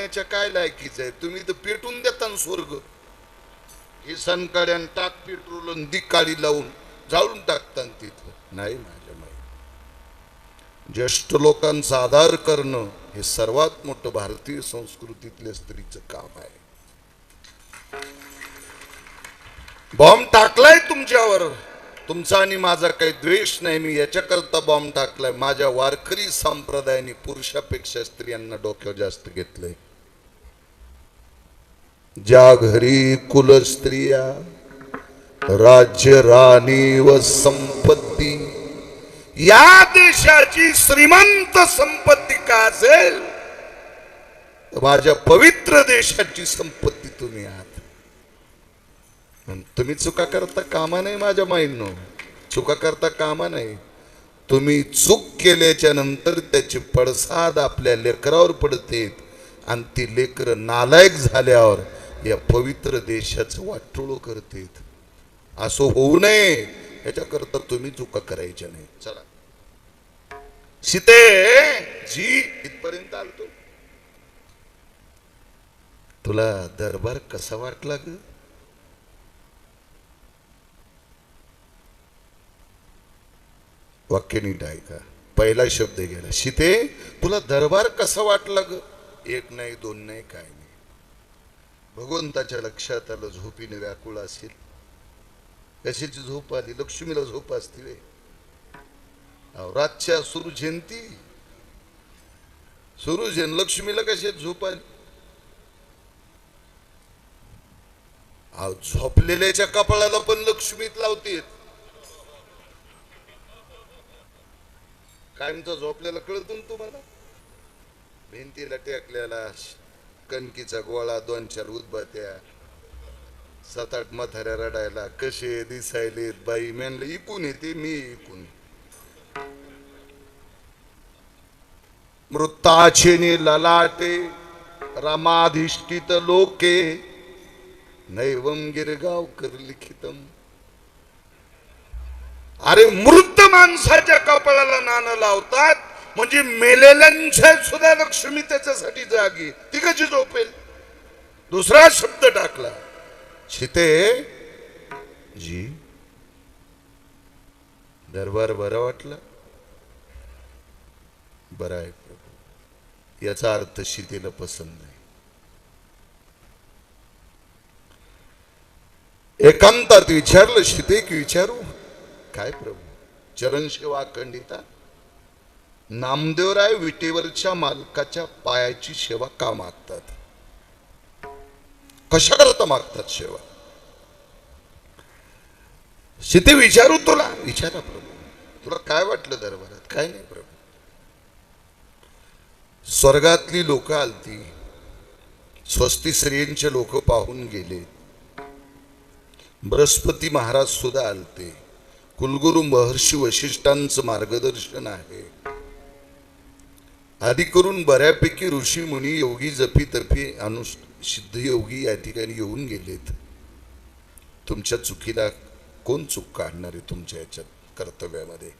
देण्याच्या काय लायकीच आहे? तुम्ही तर पेटून देता ना स्वर्ग. हे सनकाड्यान टाक पेट्रोल आणि दिकाळी लावून जाळून टाकता तिथं. नाही माझ्या माई. ज्येष्ठ लोकांचा आधार करणं हे सर्वात मोठं भारतीय संस्कृतीतल्या स्त्रीचं काम आहे. बॉम्ब टाकलाय तुमच्यावर. तुमचा आणि माझा काही द्वेष नाही. मी याच्याकरता बॉम्ब टाकलाय. माझ्या वारकरी संप्रदायाने पुरुषापेक्षा स्त्रियांना डोक्यावर जास्त घेतलंय. ज्या घरी कुल स्त्रिया राज्य राणी व संपत्ती या देशाची श्रीमंत संपत्ती का असेल? तर माझ्या पवित्र देशाची संपत्ती तुम्ही आहात. पण तुम्ही चुका करता कामा नाही माझ्या माईंनो. चुका करता कामा नाही तुम्ही चूक केल्याच्यानंतर त्याचे पडसाद आपल्या लेकरावर पडते आणि ती लेकर नालायक झाल्यावर या पवित्र देशाचं वाटोळ करतेत. असं होऊ नये. याच्याकरता तुम्ही चुका करायच्या नाही. चला. सीते जी इथपर्यंत आलतो. तुला दरबार कसा वाटला ग? वाक्य नीट ऐका. पहिला शब्द गेला. सीते तुला दरबार कसा वाटला ग? एक नाही दोन नाही काय नाही. भगवंताच्या लक्षात आलं झोपीने व्याकुळ असेल. कशाची झोप आली? लक्ष्मीला झोप असतील वे. अहो, रातच्या सुरू जयंती सुरू झेन लक्ष्मीला कशी झोप आली? अहो झोपलेल्याच्या कपाळाला पण लक्ष्मीत लावतील कायमचा झोपल्याला कळतो तुम्हाला? भिंतीला टेकलेला कणकीचा गोळा दोन चार उदबत्या सात आठ मथाऱ्या रडायला कसे दिसायले बाई म्हणलं इकून येते मी इकून. मृताचे ललाटे रमाधिष्ठित लोके नैवम गिरगाव कर लिखितम. अरे मृत माणसाच्या कपाळाला नाणं लावतात म्हणजे मेलेल्यांच्या सुद्धा लक्ष्मी त्याच्यासाठी जागी. ती कशी झोपेल. दुसरा शब्द टाकला. शिते जी. दरबार बरा वाटला? बरा आहे प्रभू. याचा अर्थ शितेला पसंत नाही. एकांतात विचारलं शिते की विचारू? काय प्रभू? चरण सेवा खंडिता नामदेवराय विटेवरच्या मालकाच्या पायाची सेवा का मागतात? कशा करता मागतात सेवा? सीते विचारू तुला? विचारा प्रभू. तुला काय वाटलं दरबारात? काय नाही प्रभू. स्वर्गातली लोक आलती. स्वस्ती स्त्रियांचे लोक पाहून गेले. बृहस्पती महाराज सुद्धा आलते. कुलगुरू महर्षी वशिष्ठांचं मार्गदर्शन आहे. आधी करून बऱ्यापैकी ऋषी मुनी योगी जपी तपी अनु सिद्ध योगी या ठिकाणी येऊन गेलेत. तुमच्या चुकीला कोण चूक काढणार आहे तुमच्या याच्यात कर्तव्यामध्ये?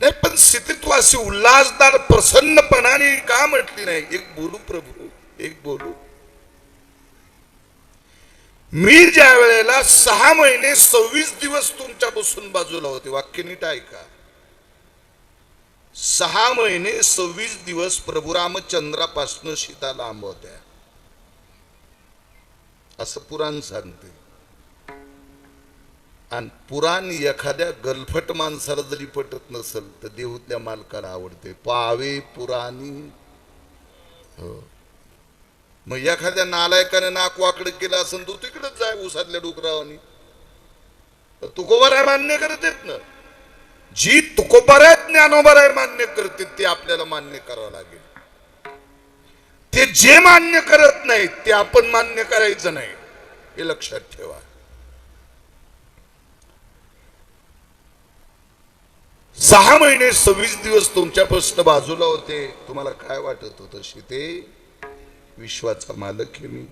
नाही पण स्थिती तू अशी उल्हासदार प्रसन्नपणाने का म्हटली नाही? एक बोलू प्रभू एक बोलू. मी ज्या वेळेला सहा महिने सव्वीस दिवस तुमच्यापासून बाजूला होते वाक्य नीट ऐका. सहा महिने सव्वीस दिवस प्रभू रामचंद्रापासनं सीता लांब होत्या असं पुराण सांगते. आणि पुराण एखाद्या गलफट माणसाला जरी पटत नसेल तर देहूतल्या मालकाला आवडते. पावे पुराणी. हो. मग एखाद्या नालायकाने नाक वाकड केलं असेल तू तिकडेच जाय उसातल्या डुकरावानी. तुकोबाराय मान्य करत येत ना? जी तुकोबाराय ज्ञानोबाराय मान्य करते ते आपल्याला मान्य करावं लागेल. ते जे मान्य करत नाहीत ते आपण मान्य करायचं नाही. हे लक्षात ठेवा. सहा महिने सव्वीस दिवस तुमच्यापासून बाजूला होते. तुम्हाला काय वाटत होतं ते विश्वाचा मालक हे मी.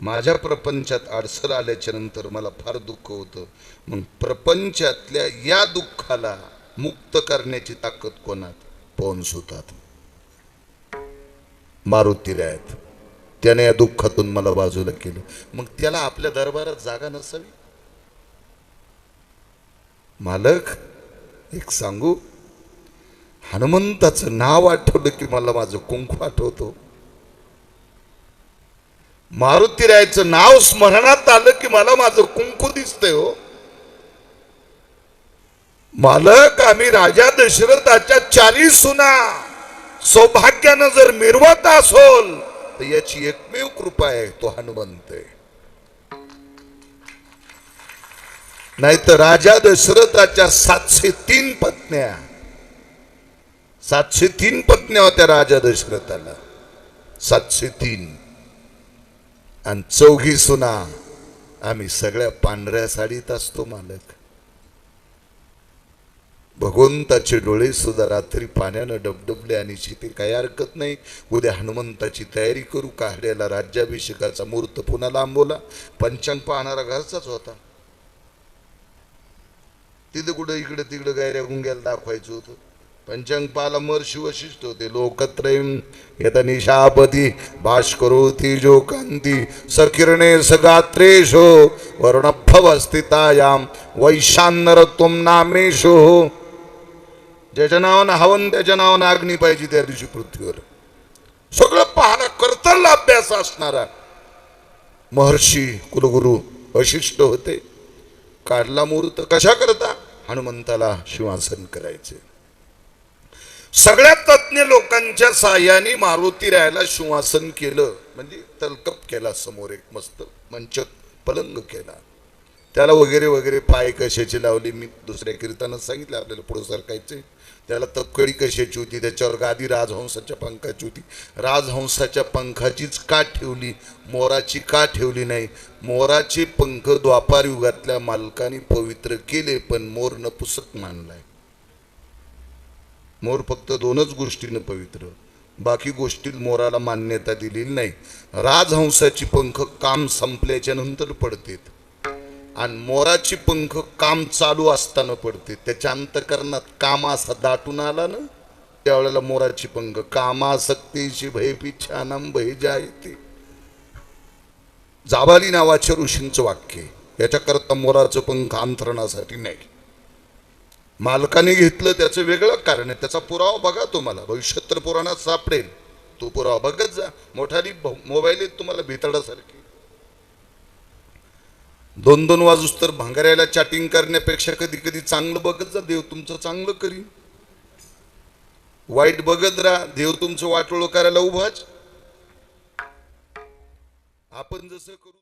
माझ्या प्रपंचात अडसर आल्याच्यानंतर मला फार दुःख होतं. मग प्रपंचातल्या या दुःखाला मुक्त करण्याची ताकद कोणात? पवन सुतात. मारुती आहेत त्याने या दुःखातून मला बाजूला केलं. मग त्याला आपल्या दरबारात जागा नसावी? मालक एक सांगू? हनुमंताचं नाव आठवलं की मला माझं कुंकू आठवतो. मारुतीरायचं नाव स्मरणात आलं की मला माझं कुंकू दिसतंय हो. मालक आम्ही राजा दशरथाच्या चाळीस सुना. सौभाग्यानं जर मिरवत असोल तर याची एकमेव कृपा आहे तो हनुमंत आहे. नाहीतर राजा दशरथाच्या सातशे तीन पत्न्या. सातशे तीन पत्न्या होत्या राजा दशरथाला. सातशे तीन. आणि चौघी सुना आम्ही सगळ्या पांढऱ्या साडीत असतो मालक. भगवंताचे डोळे सुद्धा रात्री पाण्यानं डबडबले आणि शिते काही हरकत नाही. उद्या हनुमंताची तयारी करू काढ्याला राज्याभिषेकाचा मुहूर्त पुन्हा लांबवला. पंचांग पाहणारा घरचाच होता. तिथं कुठं इकडे तिकडं गायऱ्या गुंग्याला दाखवायचं होतं. पंचंगपाल महर्षी वशिष्ठ होते लोकत्रयम यत निशापती भास्करोती जो कांती सकिरणे सगात्रेशो वर्णभव स्थितायाम वैशान्नर तुम नामेशो ज्याच्या नावानं हवन त्याच्या नावानं अग्नी पाहिजे त्या दिवशी पृथ्वीवर. सगळं पाहणं कर्तव्य अभ्यास असणारा महर्षी कुलगुरू वशिष्ठ होते. काढला मुहूर्त कशा करता हनुमंताला शिवासन करायचे. सगळ्या तज्ज्ञ लोकांच्या साह्याने मारुती रायाला शिवासन केलं. म्हणजे तलकप केला समोर एक मस्त मंच पलंग केला. त्याला वगैरे वगैरे पाय कशाची लावली मी दुसऱ्या कीर्तनात सांगितलं आपल्याला पुढे सरकायचे त्याला तक्कडी कशाची होती त्याच्यावर गादी राजहंसाच्या पंखाची होती. राजहंसाच्या पंखाचीच का ठेवली? मोराची का ठेवली नाही? मोराचे पंख द्वापार युगातल्या मालकाने पवित्र केले पण मोर नपुसक मानलाय. मोर फक्त दोनच गोष्टीनं पवित्र. बाकी गोष्टीत मोराला मान्यता दिलेली नाही. राजहंसाची पंख काम संपल्याच्या नंतर पडतेत. आणि मोराची पंख काम चालू असताना पडते त्याच्या अंतकरणात काम असा दाटून आला ना त्यावेळेला मोराची पंख कामासक्तीची भयपिच्छानम भय जायते. जाबाली नावाच्या ऋषींचं वाक्य याच्याकरता मोराचं पंख अंतरणासाठी नाही. मालकाने घेतलं त्याचं वेगळं कारण आहे. त्याचा पुरावा बघा तुम्हाला. भविष्यात तर पुराणात सापडेल. तो पुरावा बघत जा. मोठाली मोबाईल आहेत तुम्हाला भितडासारखी. दोन दोन वाजूस तर भांगाऱ्याला चॅटिंग करण्यापेक्षा कधी कधी चांगलं बघत जा. देव तुमचं चांगलं करीन. वाईट बघत राहा. देव तुमचं वाटोळ करायला उभाच. आपण जसं करू